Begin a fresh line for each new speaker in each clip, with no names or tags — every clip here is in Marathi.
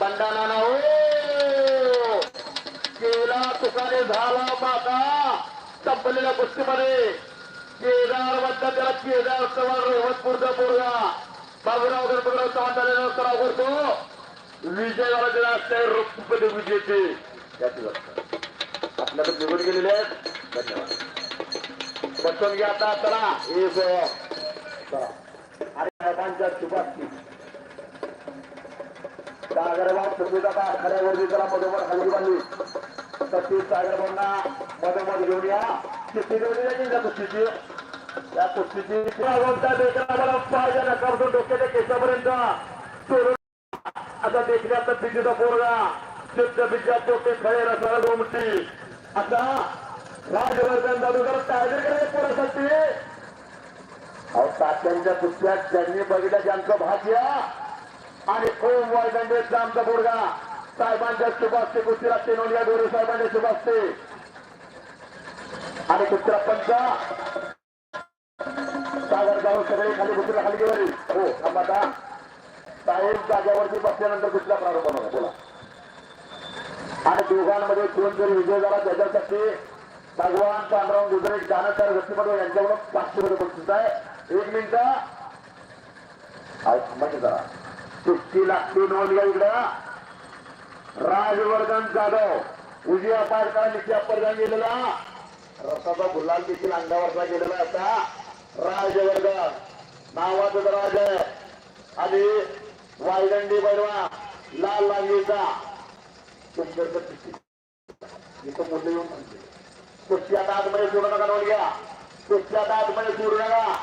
बंडाना ना ओ! केला तुकाने झाला माता संपलेल्या गोष्टीमध्ये केदार म्हणतात त्याला केदार सवार रेवतपूरचा पोरगा बाबूराव गणपतराव चव्हाण झालेला सराव करतो. विजय झाला असते रुपये विजेते. याची आपल्याकडे निघून गेलेले आहेत धन्यवाद. बसून घ्या आता चला हे अरे आणि साहेबांच्या शुभार्थी सागरबाब सुविधा आखाड्यावरती त्याला मधोमध हलगी बांधली. तशी सागरबाबांना मधोमध घेऊन या. किती देऊन येईल त्या कुस्तीची? त्या कुस्तीची बोलता देखील पाहिजे नकापासून डोक्याच्या केसापर्यंत. सोडून आता देखण्यात बिजूचा पोरगा. शुद्ध बिजा डोके खळे रसाला गोमटी आता राजवर्धन जादूगर टायगरकडे पोरासाठी अहो तात्यांच्या कुस्त्यात त्यांनी बघितलं ज्यांचं भाग्य आणि खूप वायदंडेचा म्हणजे आमचा बोर्गा साहेबांच्या शुभास्ते कुस्तीला तेनोलिया गोरे साहेबांच्या असते आणि कुत्रा पंचा सागर जाऊन सगळे खाली कुत्रा खाली गेले. हो थांबा साहेब जाग्यावरती बसल्यानंतर कुठला प्रारंभ होणार बोला. आणि दोघांमध्ये कोण जर विजय झाला त्याच्यासाठी भगवान पांडुरंग गुजरे जानकर व्यक्तिमत्व यांच्याकडून पाचशे रुपये बक्षीस आहे. एक मिनिट. म्हणजे जरा. सुट्टी लागते नोंद घ्या इकडं. राजवर्धन जाधव उजव्या पाडका निश्चिया पर्याय गेलेला. रसाचा गुलाल देखील अंगावरचा गेलेला आता. राजवर्धन नावाचं राज आहे. आणि वायदंडी बैरवा लाल लांगीचा. सुंदर सुट्टी इथं मुलं येऊन म्हणते कुस्ती आता आतमध्ये सोडू नका नोंद घ्या सुट्टी आता आतमध्ये सोडू नका.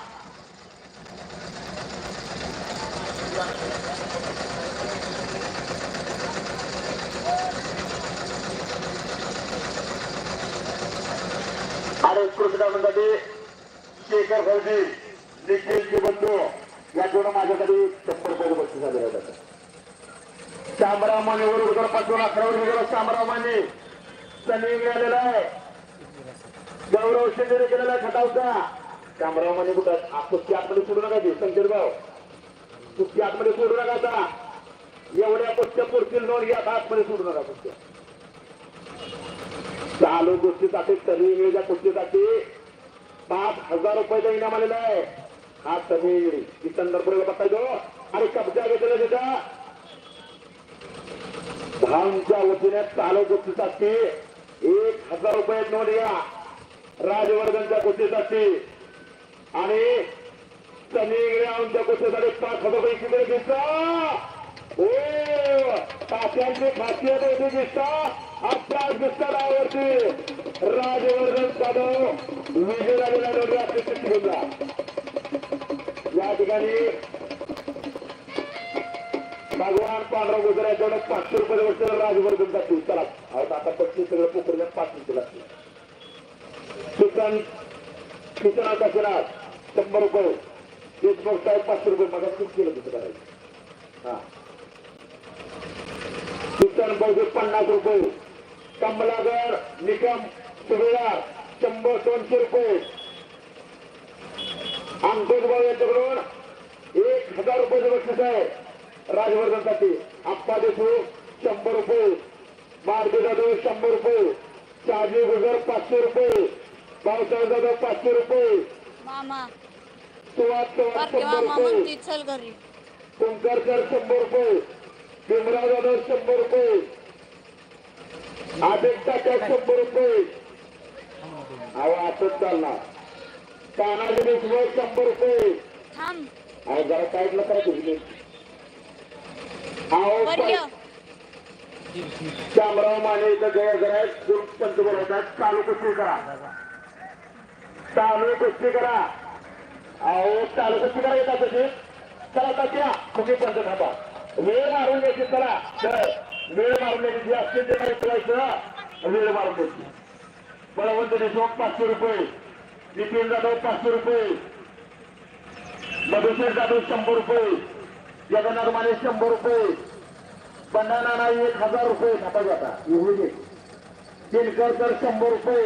आणि कृष्णासाठी शेखर फौजी निखिलची बंधू माझ्यासाठी शंभर बक्षीस झाले होते शामराव माने अकरावर गेलो शामराव माने सनी मिळालेला आहे. गौरव शिंदे केलेला आहे खटावचा. शामराव कुठं आ, कुस्ती आतमध्ये सोडू नका ती शंकरभाऊ कुस्ती आतमध्ये सोडू नका आता. एवढ्या कुस्त्या पुरतील नोंद घ्या आता आतमध्ये सोडू नका कुस्त्या चालू गोष्टीसाठी तरी वेळच्या गोष्टीसाठी. पाच हजार रुपयाचा इनाम आलेला आहे. हा तरी ही संदर्भ बघायचो आणि कब्जा घेतलेला त्याचा. भावच्या वतीने चालू गोष्टीसाठी एक हजार रुपये नोंद घ्या. राजवर्धनच्या गोष्टीसाठी. आणि सनी गोष्टीसाठी पाच हजार रुपये किती घेतला तात्यांची खासियत होती दिसता आजच्या दिसतावरती राजवर्धन जाधव विजय झालेला नोंद आपली कुस्ती या ठिकाणी भगवान पांढरा गुजरात जेवढं पाचशे रुपये वर्ष राजवर्धन जातील. चला आता पक्षी सगळं पोखरल्या पाच रुपये लागतील. किसन किसनाचा किरात शंभर रुपये. देशमुख साहेब पाचशे रुपये मला खूप केलं तिथं करायचं हा किसन बहुतेक पन्नास रुपये कमलागर निकम सुभेदार शंभर दोनशे रुपये. अंकुश भाऊ यांच्याकडून एक हजार रुपये बक्षीस आहे. राजवर्धनसाठी. आप्पा देशमुख शंभर रुपये. मारुती जाधव शंभर रुपये. शहाजी गुजर पाचशे रुपये. भाऊसाहेब जाधव पाचशे रुपये.
मामा.
चव्हाण शंभर
मामा
रुपये. कुंकरकर शंभर रुपये. भीमराव जाधव शंभर रुपये. आदेश टाक्या शंभर रुपये. अहो असंच चालणार. तानाजी देशमुख शंभर रुपये. अहो जरा साईडला करा तुम्ही. अहो. शामराव माने इथं गैर गैर पंचबोल होतात. चालू कुस्ती करा. चालू कुस्ती करा. अहो चालू कुस्ती करा येतात तशी. चला तशा तुम्ही पंच थांबा. वेळ मारून घ्यायची चला. वेळ मारल्याची आश्चर्य नाही असते ते करायचं वेळ मारून घ्यायची बळवंत देशमुख पाचशे रुपये. नितीन जाधव पाचशे रुपये. मधुसूर जाधव शंभर रुपये. जगन्नाथ माने शंभर रुपये. बनाना एक हजार रुपये. खाता जाता एवढे घे दिनकरकर शंभर रुपये.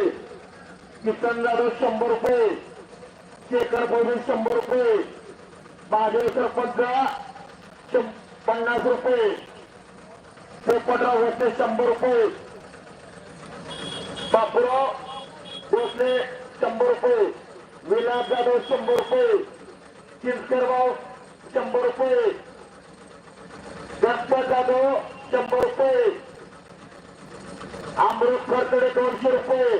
किसन जाधव शंभर रुपये. शेखर भोजन शंभर रुपये. महादेव सरपंच पन्नास रुपये. पोपटराव भोसले शंभर रुपये. बापूराव भोसले शंभर रुपये. विलास जाधव शंभर रुपये. चिंचकरराव शंभर रुपये. गणपत जाधव शंभर रुपये. अमृत खरकडे दोनशे रुपये.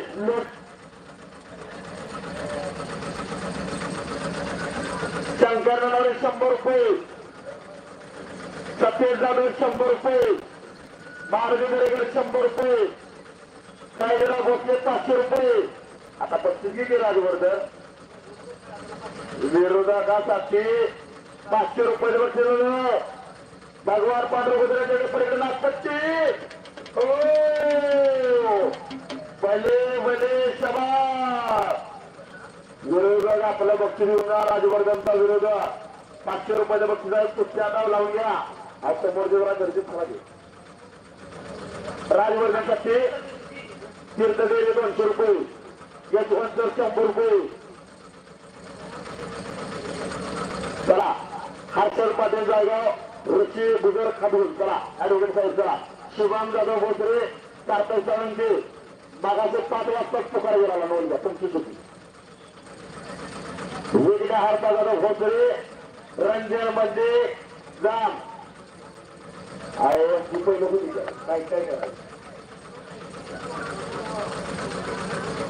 शंकर शंभर रुपये. सफेद जाधव शंभर रुपये. मारुती दरेकर शंभर रुपये. साईराव भोसले पाचशे रुपये. आता पस्तीस किती राजवर्धन? विरोधकासाठी पाचशे रुपये बसलेलं भगवान पांडुरंगाच्या पर्यटन आपत्ती हो. भले भले सभा विरोधक आपलं बक्षीस घेऊन राजवर्धनचा विरोधक. पाचशे रुपयाच्या बक्षीस कुठच्या नाव लावून घ्या. हा समोर जेवढा गर्दी फळा घे राजवर्धनसाठी तीर्थदेवी दोनशे रुपये यशवंत शंभर रुपये. चला हर्षल पाटील जायगाव ऋषी बुजर खाबूल चला ऍडव्होकेट साहेब चला. शुभम जाधव भोसरे कार्तक सावंते मागाचे पाच वाजता पुकार गेला नोंद घ्या तुमची चुकी. विघ्न हरता जाधव भोसरे रंजनमध्ये जाम. आहे ती पहिलं होती काय काय करायचं?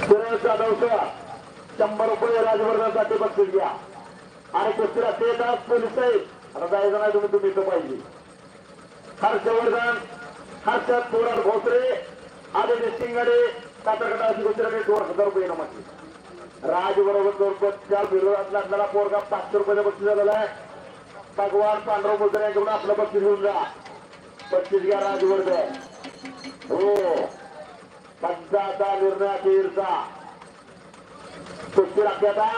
सुरेश शंभर रुपये राजवर्धनसाठी बक्षीस घ्या आणि दुसऱ्या ते तास पोलीस साहेब. आता जायचं नाही तुम्ही तुम्ही इथं पाहिजे. हर्षवर्धन हर्षद थोरात भोसरे आदित्य शिंगाडे कातरकटा अशी दुसऱ्याकडे दोन हजार रुपये नमाची राज बरोबर दोन चार विरोधात लागणारा पोरगा पाचशे रुपयाचा बक्षीस झालेला आहे. भगवान पांढरा भोसरे यांच्याकडून आपलं बक्षीस घेऊन जा. छत्तीसगड राजवर्धन हो. पंचाचा निर्णय अखेरचा. कुस्ती राख्याचा.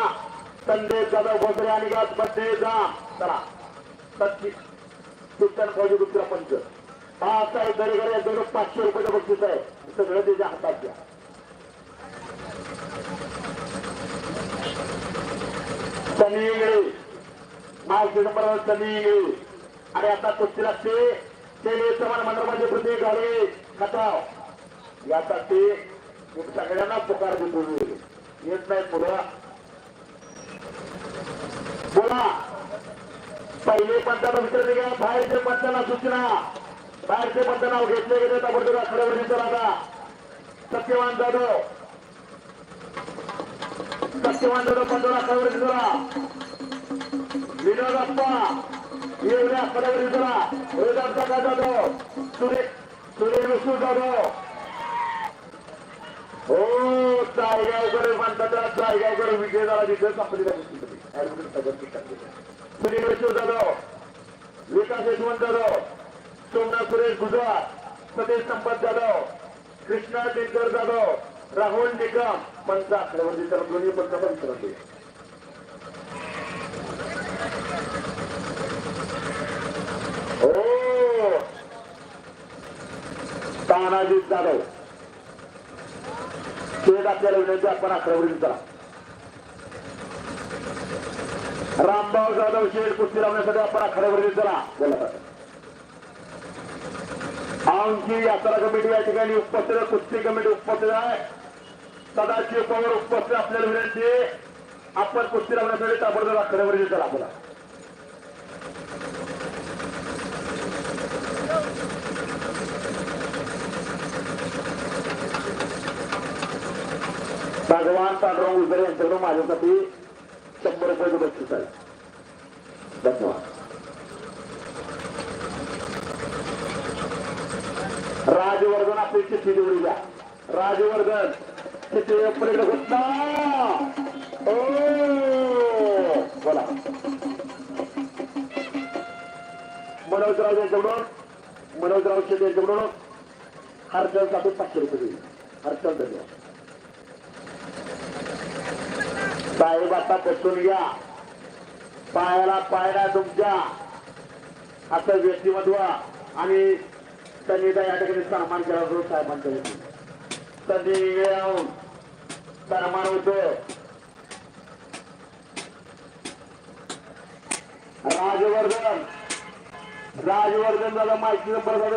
संदेश जाधव भोसरे आणि गाजमध्ये चला. सत्ती फौजी दुसरा पंच पाच साहेब दरेकर यांच्याकडे पाचशे रुपयाचं बक्षीस आहे. सगळं त्याच्या हातात घ्या सनी इंगळे. महाराष्ट्र नंबर सनी इंगळे. आणि आता कुस्ती लागते. ते समान मंडळाचे प्रतीक घाले खताव यासाठी मी सगळ्यांना पुकार देतो येत नाही पुढं बोला. पहिले पंचाला विचारले गेला बाहेरचे पंचाला सूचना. बाहेरचे पंच नाव घेतले गेले ताबडतोब आठवड्यावर विचार आता. सत्यवान जाधव. सत्यवान जाधव पंचाला आठवड्यावर विचारा विनोद अप्पा येवले आखाड्यावर वेदांत काका जाधव. सुरेश सुरेश विष्णू जाधव. हो म्हणतात विजय झाला तिथे. संपलेला सुनील विष्णू जाधव. विकास यशवंत जाधव. सोमनाथ सुरेश गुजराल सतीश संपत जाधव. कृष्णा दिनकर जाधव. राहुल निकम. पंचा आकड्यावरती तर दोन्ही पंचा पण करते तानाजी जाधव. खेळ आपल्याला विनंती आपण आकड्यावरील चला रामभाऊ जाधव शेड कुस्ती लावण्यासाठी आपण आखाड्यावरती चला बोला आमची यात्रा कमिटी या ठिकाणी उपस्थित कुस्ती कमिटी उपस्थित आहे. सदाशिव पवार उपस्थित आपल्याला विनंती आपण कुस्ती लावण्यासाठी ताबडतोब आखाड्यावरती चला आपल्याला. भगवान पांडुरंग उजरे यांच्याकडून माझ्यासाठी शंभर रुपयाचं बक्षीस आहे धन्यवाद. राजवर्धन आपली चिठ्ठी निवडी द्या. राजवर्धन चिठ्ठी पर्यटक होता ओ! बोला. मनोजराव यांच्याकडून मनोजराव शेट यांच्याकडून हर्षलसाठी पाचशे रुपये दिले हर्षल धन्यवाद. साहेब आता बसून घ्या पायाला पायला तुमच्या. असं व्यक्तिमत्व आणि त्यांनी या ठिकाणी सन्मान केला होतो साहेबांच्या त्यांनी येऊन सन्मान होतो. राजवर्धन. राजवर्धन झालं माहिती नंबर दादा